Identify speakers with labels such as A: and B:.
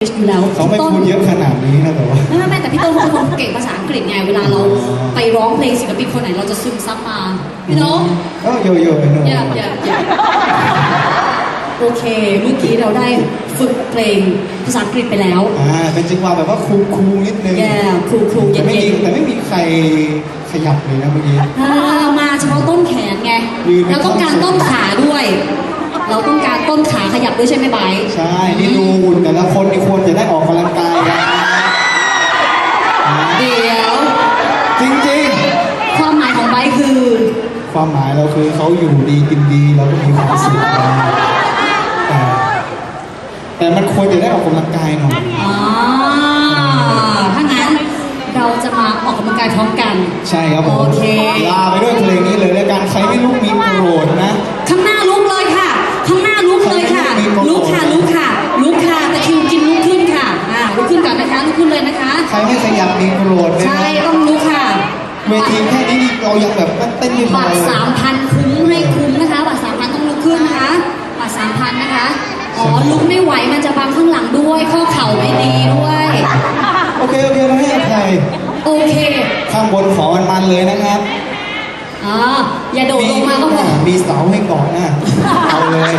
A: อยู่แล้ว
B: เขาไม่
A: พี่ต้น
B: พูดเยอะขนาดนี้นะแต่ว่า
A: ไม่ไม่ไม่แต่พี่ต้นเขาเป็นคนเก่งภาษาอังกฤษไงเวลาเราไปร้องเพลงศิลปินคนไหนเราจะซึมซับมาพี่น้อง
B: ก็โยโย่ไอ้หนุ่ม
A: อย่าอย่าอย่าโอเคเมื่อกี้เราได้ฝึกเพลงภาษาอังกฤษไปแล้ว
B: อ่าเป็นจังหวะแบบว่าคูลคูลนิดนึง
A: แย่ครูครู
B: แต่
A: เย็น
B: ไม่
A: เย็
B: มี
A: น
B: แต่ไม่มีใครขยับเลยนะเมื่อกี้
A: เรามาเฉพาะต้นแขนไง
B: ยืน
A: เราต้องการต้นขาด้วย ด้วยใช่ไหมไบร์ท
B: ใช่ นี่ดูหุ่นแต่ละคนนี่ควรจะได้ออกกำลังกายกันอ่า
A: เดี๋ยว
B: จริง
A: ความหมายของไบร์ทคือ
B: ๆ ความหมายเราคือเขาอยู่ดีกินดีเราก็มีความสุขนะแต่แต่มันควรจะได้ออกกำลังกายหน่อย
A: อ่าถ้างั้นเราจะมาออกกำลังกายพร้อมกัน
B: ใช่ครับผม
A: โอเค
B: ลาไปด้วยเพลงนี้เลยแล้วกันใครไม่ลุกมีโกรธนะ
A: ข้างหน้า นะคะ
B: ใครไม่ขยับมีโกรธเลย
A: ใช่
B: นะ
A: ต้องลุกค่ะ
B: เวทีแค่นี้เรายังแบบเต้นไม่พอ
A: บัต
B: เล
A: ร
B: ย
A: สามพันคุ้มให้คุ้มนะคะบัตรสามพันต้องลุกขึ้นนะคะบัตรสามพันนะคะอ๋อลุกไม่ไหวมันจะบังข้างหลังด้วยข้อเข่าไม่ดีด้วย
B: โอเคโอเคเราให้อภัย
A: โอเค
B: ข้างบนขอมันๆเลยนะครับ
A: อ่าอย่าโดดลงมาก็พอ
B: มีเสาให้เกาะนะเอาเลย